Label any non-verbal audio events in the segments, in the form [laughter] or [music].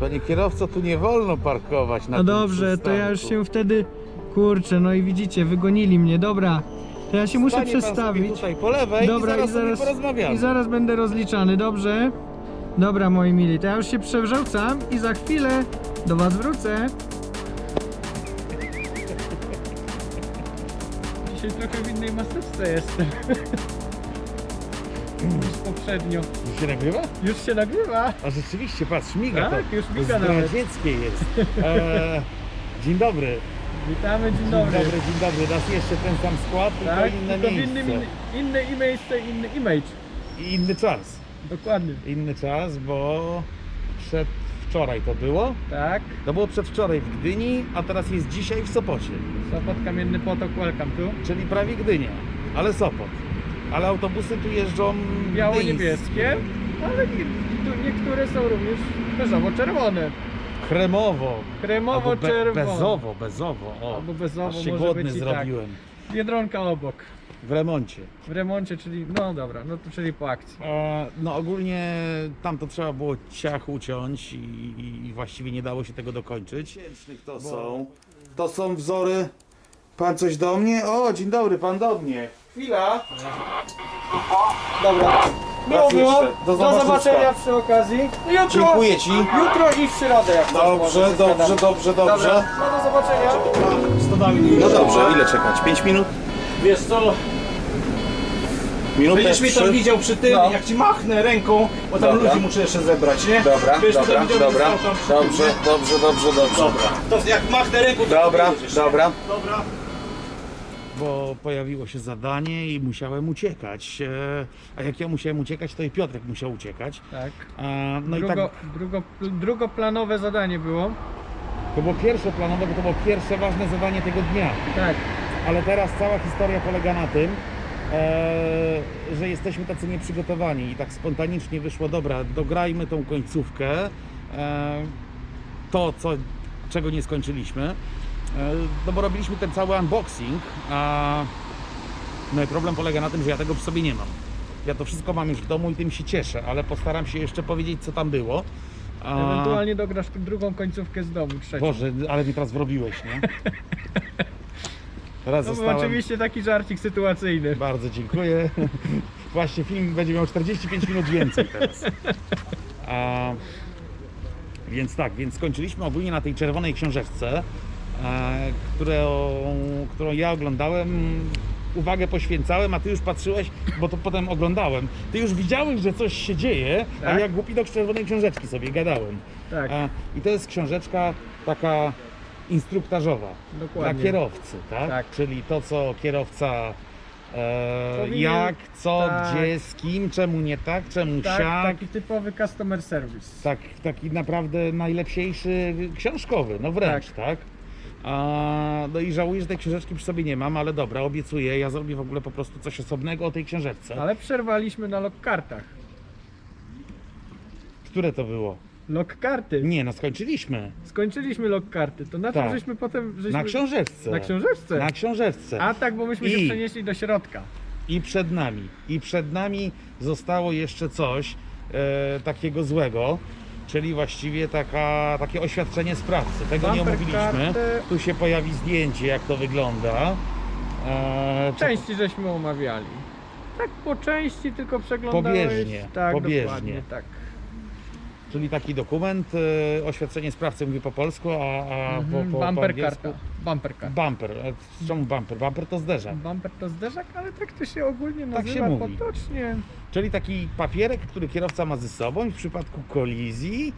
Panie kierowco, tu nie wolno parkować na No tym dobrze, to ja już przystanku. się wtedy... Kurczę, no i widzicie, wygonili mnie, dobra. To ja się muszę Stanie pan sobie przestawić. tutaj po lewej Dobra, i zaraz, sobie porozmawiamy. i zaraz będę rozliczany, dobrze? Dobra, moi mili, to ja już się przewrzucam i za chwilę do was wrócę. Dzisiaj trochę w innej maseczce jestem. [laughs] Poprzednio. Już się nagrywa? Już się nagrywa. A rzeczywiście, patrz, miga Tak, to. już miga nawet. zdradzieckie jest. E, dzień dobry. Witamy, dzień Dzień dobry. dobry, dzień dobry. Raz jeszcze ten sam skład, Tak, tylko inne tylko w miejsce. innym, inne miejsce, inny image. I inny czas. Dokładnie. Inny czas, bo przedwczoraj to było. Tak. To było przedwczoraj w Gdyni, a teraz jest dzisiaj w Sopocie. Sopot, Kamienny Potok, welcome tu. Czyli prawie Gdynia, ale Sopot. Ale autobusy tu jeżdżą Biało-niebieskie, ale niektóre są również beżowo-czerwone. Kremowo. Albo be, Kremowo-czerwone. bezowo, bezowo. O, Albo bezowo aż się może głodny być i zrobiłem. tak. Biedronka obok. W remoncie. W remoncie, czyli no dobra, no to czyli po akcji. E, No ogólnie tam to trzeba było ciach uciąć i, i właściwie nie dało się tego dokończyć. To są, to są wzory. Pan coś do mnie? O, dzień dobry, pan do mnie. Chwila. Dobra. Było, było. Do, zobaczenia. przy okazji. Jutro, Dziękuję ci. jutro i w środę. Jak Dobrze, może się dobrze, zgadamy. dobrze, Dobra, dobrze. no do zobaczenia. No dobrze, ile czekać? 5 minut? Wiesz co, Minutę? będziesz mnie tam trzy? widział przy tym, No. jak ci machnę ręką, bo tam Dobra. ludzi muszę jeszcze zebrać, nie? Dobra, Będziesz mnie dobra, tam widział, dobra. stał tam przy tym, Dobrze, nie? dobrze, dobrze, dobrze. Dobra. To jak machnę ręką, to Dobra, ty jedziesz, nie? dobra. Dobra. Bo pojawiło się zadanie i musiałem uciekać. E, A jak ja musiałem uciekać, to i Piotrek musiał uciekać. Tak. A, No i Drugo, tak, drugo, drugoplanowe zadanie było. to było pierwsze planowe, bo to było pierwsze ważne zadanie tego dnia. Tak. Ale teraz cała historia polega na tym, e, że jesteśmy tacy nieprzygotowani i tak spontanicznie wyszło, dobra, dograjmy tą końcówkę, e, to, co, czego nie skończyliśmy. E, no bo robiliśmy ten cały unboxing, a no i problem polega na tym, że ja tego w sobie nie mam. Ja to wszystko mam już w domu i tym się cieszę, ale postaram się jeszcze powiedzieć, co tam było. A- Ewentualnie dograsz drugą końcówkę z domu, trzecią. Boże, ale mi teraz wrobiłeś, nie? [laughs] Teraz No zostałem... oczywiście taki żarcik sytuacyjny. Bardzo dziękuję. [laughs] Właśnie film będzie miał 45 minut więcej teraz. A, więc tak, więc skończyliśmy ogólnie na tej czerwonej książeczce, którą, którą ja oglądałem. Uwagę poświęcałem, a ty już patrzyłeś, bo to potem oglądałem. Ty już widziałeś, że coś się dzieje, a Tak. ja głupi do czerwonej książeczki sobie gadałem. Tak, E, I to jest książeczka taka instruktażowa dokładnie. dla kierowcy, tak? Tak. Czyli to, co kierowca e, Powinien- jak, co, tak. gdzie, z kim, czemu nie tak, czemu Tak, siak. taki typowy customer service. Tak, taki naprawdę najlepsiejszy książkowy, no wręcz, tak? A, no i żałuję, że tej książeczki przy sobie nie mam, ale dobra, obiecuję, ja zrobię w ogóle po prostu coś osobnego o tej książeczce. Ale przerwaliśmy na lokkartach. Które to było? Lokkarty. Nie, no skończyliśmy. Skończyliśmy lokkarty. To na czym Tak. żeśmy potem... Żeśmy... Na książeczce. Na książeczce? Na książeczce. A tak, bo myśmy się I- przenieśli do środka. I przed nami. I przed nami zostało jeszcze coś e, takiego złego, czyli właściwie taka, takie oświadczenie sprawcy. Tego nie Bumper omówiliśmy. kartę. Tu się pojawi zdjęcie, jak to wygląda. E, czy- Części żeśmy omawiali. Tak po części tylko przeglądałeś. Pobieżnie, Tak, pobieżnie. dokładnie, tak. Czyli taki dokument, e, oświadczenie sprawcy mówi po polsku, a, a Mhm, po, po, po bumper angielsku. karta. Bumper karta. Bumper. E, Czemu bumper? Bumper to zderzak. Bumper to zderzak, ale tak to się ogólnie Tak się mówi. potocznie. Czyli taki papierek, który kierowca ma ze sobą i w przypadku kolizji.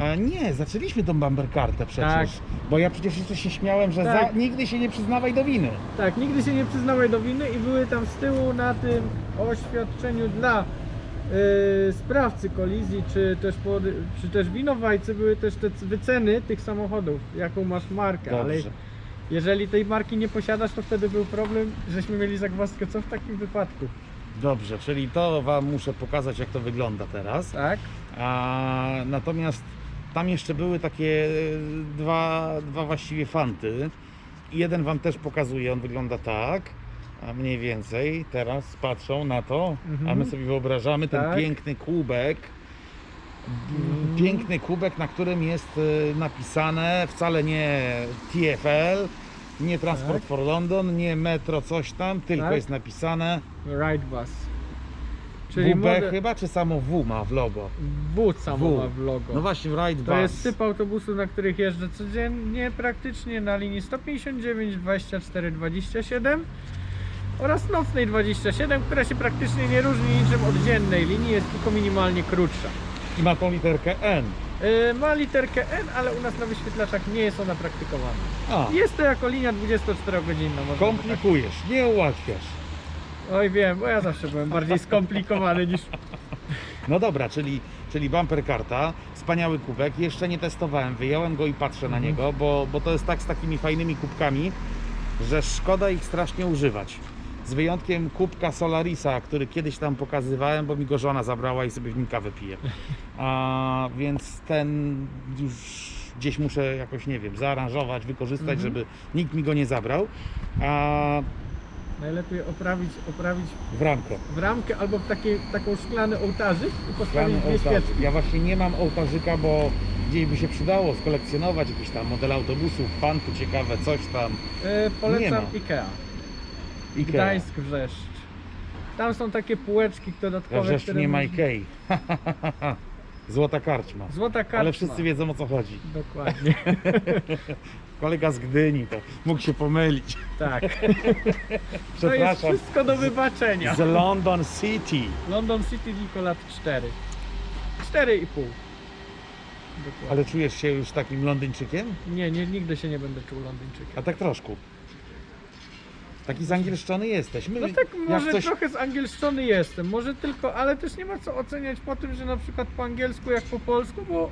A nie, zaczęliśmy tą bumper kartę przecież. Tak. Bo ja przecież jeszcze się śmiałem, że Tak. za, nigdy się nie przyznawaj do winy. Tak, nigdy się nie przyznałeś do winy i były tam z tyłu na tym oświadczeniu dla y, sprawcy kolizji, czy też, czy też winowajcy były też te wyceny tych samochodów, jaką masz markę, ale Dobrze. jeżeli tej marki nie posiadasz, to wtedy był problem, żeśmy mieli zagwozdkę, co w takim wypadku, Dobrze, czyli to wam muszę pokazać, jak to wygląda teraz. tak? A, natomiast tam jeszcze były takie e, dwa, dwa właściwie fanty. Jeden wam też pokazuje, on wygląda tak. A mniej więcej teraz patrzą na to, a my Mhm. sobie wyobrażamy ten Tak. piękny kubek Piękny kubek, na którym jest e, napisane wcale nie TFL, nie Transport Tak. for London, nie Metro coś tam, tylko Tak. jest napisane Ride Bus. Czyli WB model- chyba, czy samo W ma w logo? W samo W. ma w logo. No właśnie, Ride To Bus. jest typ autobusów, na których jeżdżę codziennie praktycznie na linii 159, 24, 27 oraz nocnej 27, która się praktycznie nie różni niczym od dziennej linii, jest tylko minimalnie krótsza. I ma tą literkę N. Yy, ma literkę N, ale u nas na wyświetlaczach nie jest ona praktykowana. A, Jest to jako linia 24-godzinna. można by komplikujesz, nie ułatwiasz. Tak. Oj wiem, bo ja zawsze byłem bardziej skomplikowany niż... No dobra, czyli, czyli bumper karta, wspaniały kubek. Jeszcze nie testowałem, wyjąłem go i patrzę Mhm. na niego, bo, bo to jest tak z takimi fajnymi kubkami, że szkoda ich strasznie używać. Z wyjątkiem kubka Solarisa, który kiedyś tam pokazywałem, bo mi go żona zabrała i sobie w nim kawę piję. A, więc ten już gdzieś muszę jakoś, nie wiem, zaaranżować, wykorzystać, Mhm. żeby nikt mi go nie zabrał. A Najlepiej oprawić, oprawić w ramkę. w ramkę albo w taki, taką szklany ołtarzyk i postawić dwie świeczki. Ja właśnie nie mam ołtarzyka, bo gdzieś by się przydało skolekcjonować jakieś tam modele autobusów, fantu ciekawe, coś tam. E, polecam Nie ma. Ikea. Ikea. Gdańsk Wrzeszcz. Tam są takie półeczki dodatkowe, We Wrzeszczu które nie ma można- Ikei. [laughs] Złota karczma. Złota karczma. Ale wszyscy wiedzą o co chodzi. Dokładnie, [laughs] Kolega z Gdyni to mógł się pomylić. tak. [laughs] To jest Przepraszam. wszystko do wybaczenia. Z London City. London City tylko lat 4. 4,5. Dokładnie. Ale czujesz się już takim Londyńczykiem? Nie, nie, nigdy się nie będę czuł Londyńczykiem. A tak troszkę. Taki zangielszczony jesteś. My, No tak, może coś- trochę zangielszczony jestem, może tylko, ale też nie ma co oceniać po tym, że na przykład po angielsku jak po polsku, bo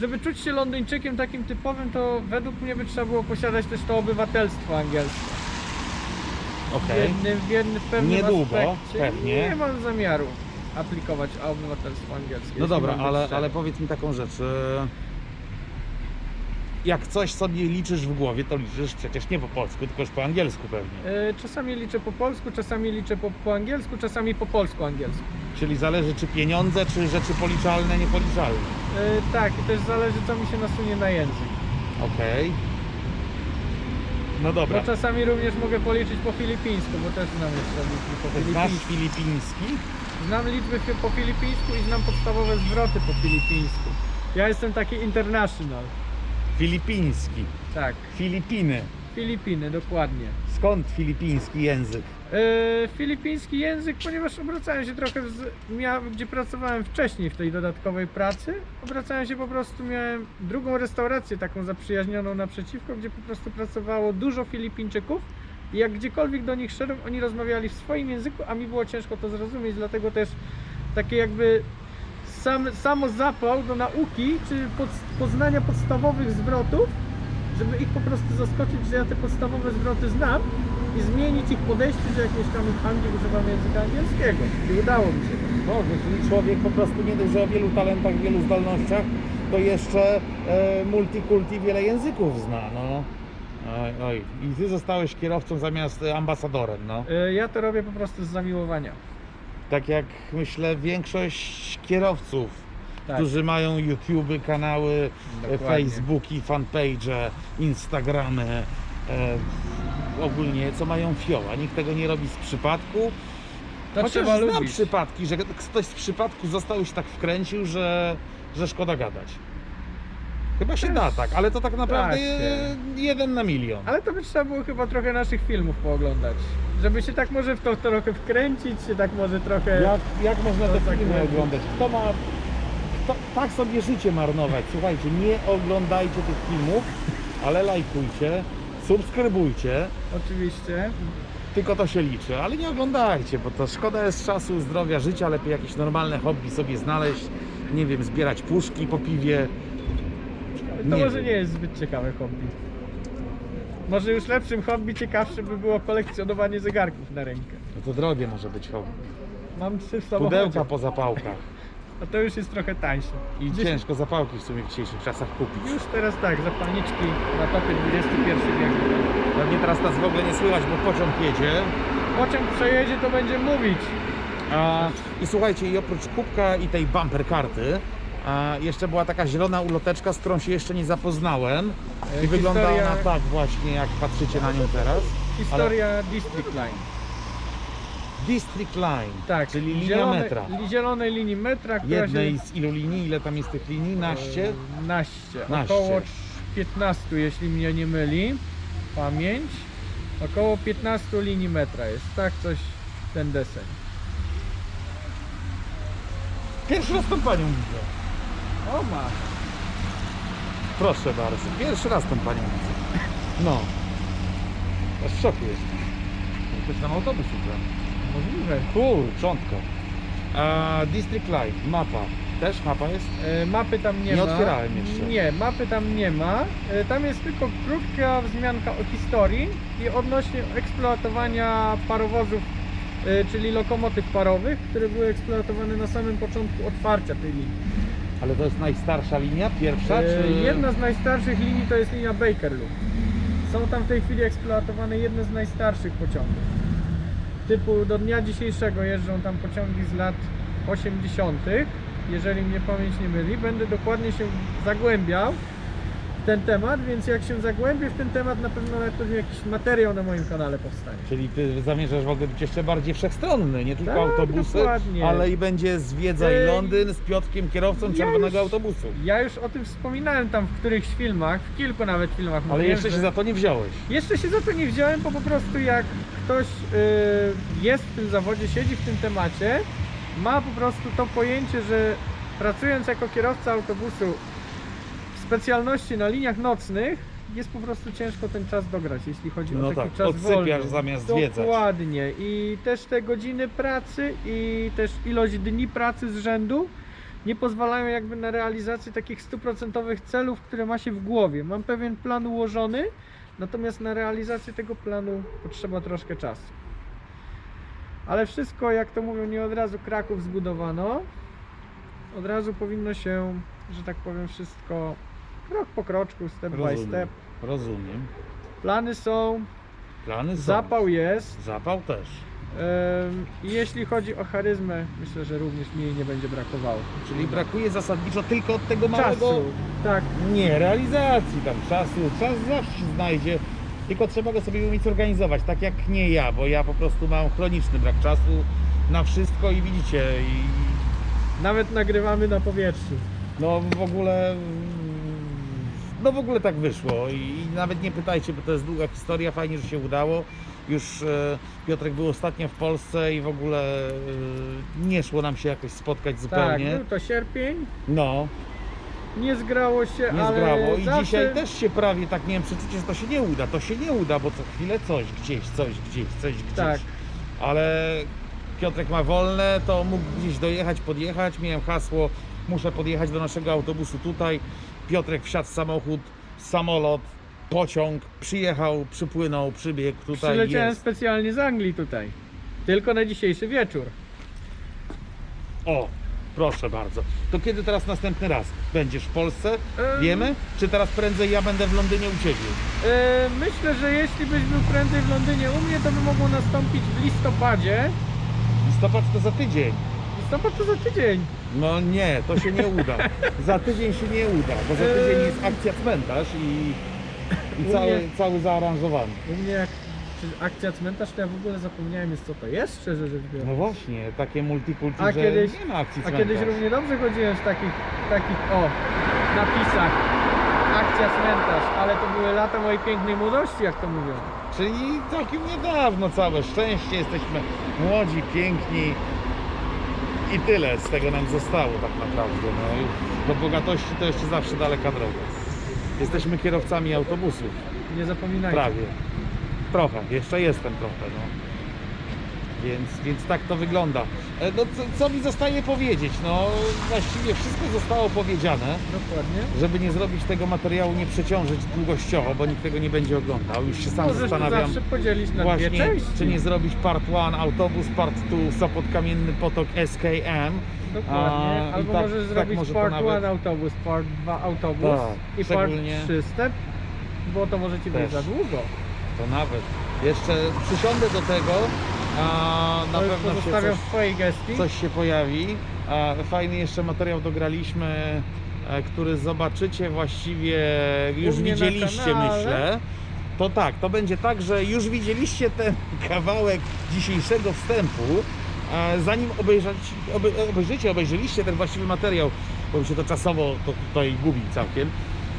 żeby czuć się Londyńczykiem takim typowym, to według mnie by trzeba było posiadać też to obywatelstwo angielskie. W Okej. jednym, w jednym, w pewnym Niedługo, aspekcie. pewnie. Nie mam zamiaru aplikować obywatelstwo angielskie. No jeśli dobra, mam być ale, szczery. ale powiedz mi taką rzecz. e, Jak coś sobie liczysz w głowie, to liczysz przecież nie po polsku, tylko już po angielsku pewnie. E, Czasami liczę po polsku, czasami liczę po, po angielsku, czasami po polsku angielsku. Czyli zależy czy pieniądze, czy rzeczy policzalne, niepoliczalne. E, tak, i też zależy co mi się nasunie na język. Okej. No dobra. Bo czasami również mogę policzyć po filipińsku, bo też znam jeszcze liczby po Znasz filipińsku. filipiński? Znam liczby fi- po filipińsku i znam podstawowe zwroty po filipińsku. Ja jestem taki international. Filipiński. Tak, Filipiny. Filipiny, dokładnie. Skąd filipiński język? E, filipiński język, ponieważ obracałem się trochę, z, mia, gdzie pracowałem wcześniej w tej dodatkowej pracy, obracałem się po prostu, miałem drugą restaurację taką zaprzyjaźnioną naprzeciwko, gdzie po prostu pracowało dużo Filipińczyków i jak gdziekolwiek do nich szedłem, oni rozmawiali w swoim języku, a mi było ciężko to zrozumieć, dlatego też takie jakby sam, samo zapał do nauki, czy pod, poznania podstawowych zwrotów, żeby ich po prostu zaskoczyć, że ja te podstawowe zwroty znam i zmienić ich podejście, że jak mieszkam w Anglii, używam języka angielskiego. I udało mi się. No, jeżeli człowiek po prostu nie dość, że o wielu talentach, wielu zdolnościach, to jeszcze e, multikulti wiele języków zna, no. Oj, oj. I ty zostałeś kierowcą zamiast ambasadorem, no. E, Ja to robię po prostu z zamiłowania. Tak jak myślę większość kierowców, Tak. którzy mają YouTube, kanały, e, Dokładnie. Facebooki, fanpage, Instagramy, e, ogólnie co mają fioła. Nikt tego nie robi z przypadku. To Chociaż trzeba znam lubić. przypadki, że ktoś z przypadku został już tak wkręcił, że, że szkoda gadać. Chyba się da tak, ale to tak naprawdę się. jeden na milion. Ale to by trzeba było chyba trochę naszych filmów pooglądać. Żeby się tak może w to trochę wkręcić, się tak może trochę... Jak, jak można To te tak filmy oglądać? Kto ma kto, tak sobie życie marnować? Słuchajcie, nie oglądajcie tych filmów, ale lajkujcie, subskrybujcie, Oczywiście. tylko to się liczy, ale nie oglądajcie, bo to szkoda jest czasu, zdrowia, życia, lepiej jakieś normalne hobby sobie znaleźć, nie wiem, zbierać puszki po piwie. To Nie może wiem. nie jest zbyt ciekawe hobby. Może już lepszym hobby ciekawsze by było kolekcjonowanie zegarków na rękę. No to drogie może być hobby. Mam trzy w samochodzie, Pudełka po zapałkach. a to już jest trochę tańsze. I Gdzieś- ciężko zapałki w sumie w dzisiejszych czasach kupić. Już teraz tak, zapalniczki na topie XXI wiek. Pewnie teraz nas w ogóle nie słychać, bo pociąg jedzie. Pociąg przejedzie, to będzie mówić. A, I słuchajcie, i oprócz kubka i tej bumper karty, A jeszcze była taka zielona uloteczka, z którą się jeszcze nie zapoznałem. E, I wygląda historia- ona tak właśnie, jak patrzycie na nią teraz. Historia District Line. District Line, Tak, czyli linia zielonej, metra. Zielonej linii metra, która Jednej się... z ilu linii? Ile tam jest tych linii? Naście? E, Naście. Naście. Około 15, jeśli mnie nie myli pamięć. Około 15 linii metra jest, tak coś ten deseń. Pierwszy raz tą panią widzę. O ma. Proszę bardzo, pierwszy raz tą panią widzę. No. Aż w szoku jest. Ktoś tam autobus ubrał. Możliwe. Kurczątko. A District Line, mapa. Też mapa jest? E, mapy tam nie, Nie ma. otwierałem jeszcze. Nie, mapy tam nie ma. E, tam jest tylko krótka wzmianka o historii i odnośnie eksploatowania parowozów, e, czyli lokomotyw parowych, które były eksploatowane na samym początku otwarcia tej linii. Ale to jest najstarsza linia, pierwsza? E, Czy... Jedna z najstarszych linii to jest linia Bakerloo. Są tam w tej chwili eksploatowane jedne z najstarszych pociągów. Typu do dnia dzisiejszego jeżdżą tam pociągi z lat 80. Jeżeli mnie pamięć nie myli, będę dokładnie się zagłębiał ten temat, więc jak się zagłębię w ten temat, na pewno nawet pewnie jakiś materiał na moim kanale powstanie. Czyli ty zamierzasz w ogóle być jeszcze bardziej wszechstronny, nie tylko Tak, autobusy, dokładnie. ale i będzie zwiedzaj Ej, Londyn z Piotrkiem, kierowcą czerwonego już- autobusu. Ja już o tym wspominałem tam w którychś filmach, w kilku nawet filmach. Ale mówiłem, jeszcze się za to nie wziąłeś. Jeszcze się za to nie wziąłem, bo po prostu jak ktoś y, jest w tym zawodzie, siedzi w tym temacie, ma po prostu to pojęcie, że pracując jako kierowca autobusu specjalności na liniach nocnych, jest po prostu ciężko ten czas dograć, jeśli chodzi No o taki tak, czas odsypiasz wolny. zamiast zwiedzać. Dokładnie. I też te godziny pracy i też ilość dni pracy z rzędu nie pozwalają jakby na realizację takich stuprocentowych celów, które ma się w głowie. Mam pewien plan ułożony, natomiast na realizację tego planu potrzeba troszkę czasu. Ale wszystko, jak to mówią, nie od razu Kraków zbudowano. Od razu powinno się, że tak powiem, wszystko krok po kroczku, step by Rozumiem. step. Rozumiem. Plany są, Plany są. zapał jest. Zapał też. Ym, I jeśli chodzi o charyzmę, myślę, że również mi jej nie będzie brakowało. Czyli brakuje zasadniczo tylko od tego małego... czasu. Tak, Nie, realizacji tam czasu. Czas zawsze się znajdzie. Tylko trzeba go sobie umieć zorganizować, tak jak nie ja, bo ja po prostu mam chroniczny brak czasu na wszystko i widzicie, i nawet nagrywamy na powietrzu. no w ogóle no w ogóle tak wyszło i nawet nie pytajcie, bo to jest długa historia, fajnie, że się udało. Już e, Piotrek był ostatnio w Polsce i w ogóle e, nie szło nam się jakoś spotkać Tak, zupełnie. był to sierpień, No, nie zgrało się, nie ale zgrało i zawsze... dzisiaj też się prawie tak miałem przeczucie, że to się nie uda, to się nie uda, bo co chwilę coś gdzieś, coś gdzieś, coś gdzieś. Tak. Ale Piotrek ma wolne, to mógł gdzieś dojechać, podjechać. Miałem hasło, muszę podjechać do naszego autobusu tutaj. Piotrek wsiadł w samochód, samolot, pociąg, przyjechał, przypłynął, przybiegł tutaj. Przyleciałem Jest. specjalnie z Anglii tutaj. Tylko na dzisiejszy wieczór. O, proszę bardzo. To kiedy teraz następny raz? Będziesz w Polsce? Em. Wiemy? Czy teraz prędzej ja będę w Londynie u Ciebie? E, myślę, że jeśli byś był prędzej w Londynie u mnie, to by mogło nastąpić w listopadzie. Listopad to za tydzień. Listopad to za tydzień. No nie, to się nie uda. za tydzień się nie uda, bo za tydzień jest akcja cmentarz i, i U cały, mnie- cały zaaranżowany. U mnie jak czy akcja cmentarz, to ja w ogóle zapomniałem jest co to jest, szczerze rzecz biorąc. No właśnie, takie multikulti, A że kiedyś- nie ma akcji A cmentarz. kiedyś równie dobrze chodziłem w takich, takich o napisach akcja cmentarz, ale to były lata mojej pięknej młodości, jak to mówią. Czyli całkiem niedawno, całe szczęście, jesteśmy młodzi, piękni i tyle z tego nam zostało tak naprawdę. No, do bogatości to jeszcze zawsze daleka droga. Jesteśmy kierowcami autobusów, Nie zapominajcie. prawie. Trochę, jeszcze jestem trochę, no. Więc, więc tak to wygląda. E, No, co, co mi zostaje powiedzieć? No właściwie wszystko zostało powiedziane. Dokładnie. Żeby nie zrobić tego materiału, nie przeciążyć długościowo, bo nikt tego nie będzie oglądał. Już się sam Możesz zastanawiam, zawsze podzielić na właśnie, dwie części. czy nie zrobić part 1 autobus, part 2 Sopot Kamienny Potok SKM. Dokładnie. A, i Albo tak- możesz tak zrobić może to part nawet- 1 autobus, part 2 autobus Tak, i part szczególnie- 3 step, bo to może ci być Też. za długo. To nawet. Jeszcze przysiądę do tego, a na To pewno się coś, w twojej gestii. coś się pojawi. Fajny jeszcze materiał dograliśmy, e, który zobaczycie właściwie, już U mnie na widzieliście kanale. myślę. To tak, to będzie tak, że już widzieliście ten [laughs] kawałek dzisiejszego wstępu, e, zanim obejrzeć, obe, obejrzycie, obejrzeliście ten właściwy materiał, bo mi się to czasowo to tutaj gubi całkiem,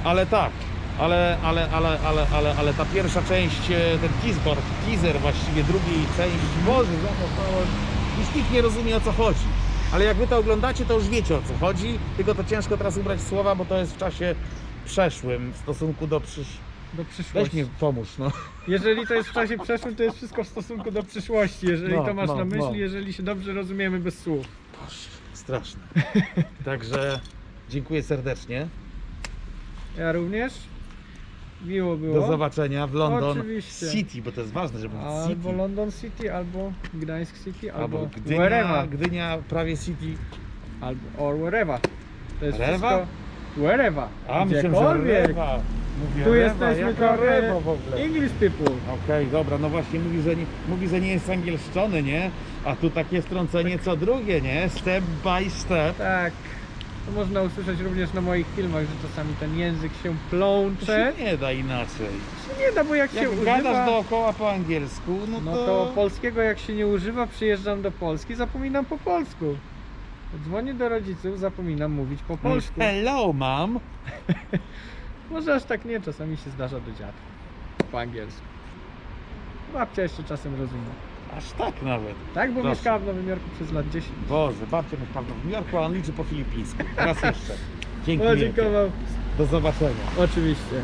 ale tak, ale, ale, ale, ale, ale, ale ta pierwsza część, e, ten teaser, teaser właściwie drugiej części, Boże, zachowało, już nikt nie rozumie o co chodzi. Ale jak wy to oglądacie, to już wiecie o co chodzi, tylko to ciężko teraz ubrać słowa, bo to jest w czasie przeszłym w stosunku do przysz... Do Weź przyszłości. mi pomóż, no. Jeżeli to jest w czasie przeszłym, to jest wszystko w stosunku do przyszłości, jeżeli No, to masz no, na myśli, no. jeżeli się dobrze rozumiemy bez słów. Boże, straszne. Także dziękuję serdecznie. Ja również. Miło było. Do zobaczenia w London Oczywiście. City, bo to jest ważne, żeby Albo City. London City, albo Gdańsk City, albo, Albo Gdynia, wherever. Gdynia prawie City. Albo or wherever. To jest Rewa? wszystko wherever. A, myślałem, że Gdziekolwiek. Rewa. Mówię, Tu Rewa, jesteśmy jaka trochę Rewa w ogóle. English people. Okej, dobra, no właśnie mówi że, nie, mówi, że nie jest angielszczony, nie? A tu takie wtrącenie co drugie, nie? Step by step. Tak. To można usłyszeć również na moich filmach, że czasami ten język się To plącze. się nie da inaczej. Nie da, bo jak, się Jak używa... gadasz dookoła po angielsku, no, No to polskiego jak się nie używa, przyjeżdżam do Polski, zapominam po polsku. Dzwonię do rodziców, zapominam mówić po polsku. Hello, mam. [laughs] Może aż tak nie, czasami się zdarza do dziadka. Po angielsku. Babcia jeszcze czasem rozumie. Aż tak nawet. Tak, bo Proszę. mieszkała w Nowym Jorku przez lat 10. Boże, babcia mieszka w Nowym Jorku, a on liczy po filipińsku. Raz jeszcze. [laughs] Dzięki wielkie. Podziękował. Do zobaczenia. Oczywiście.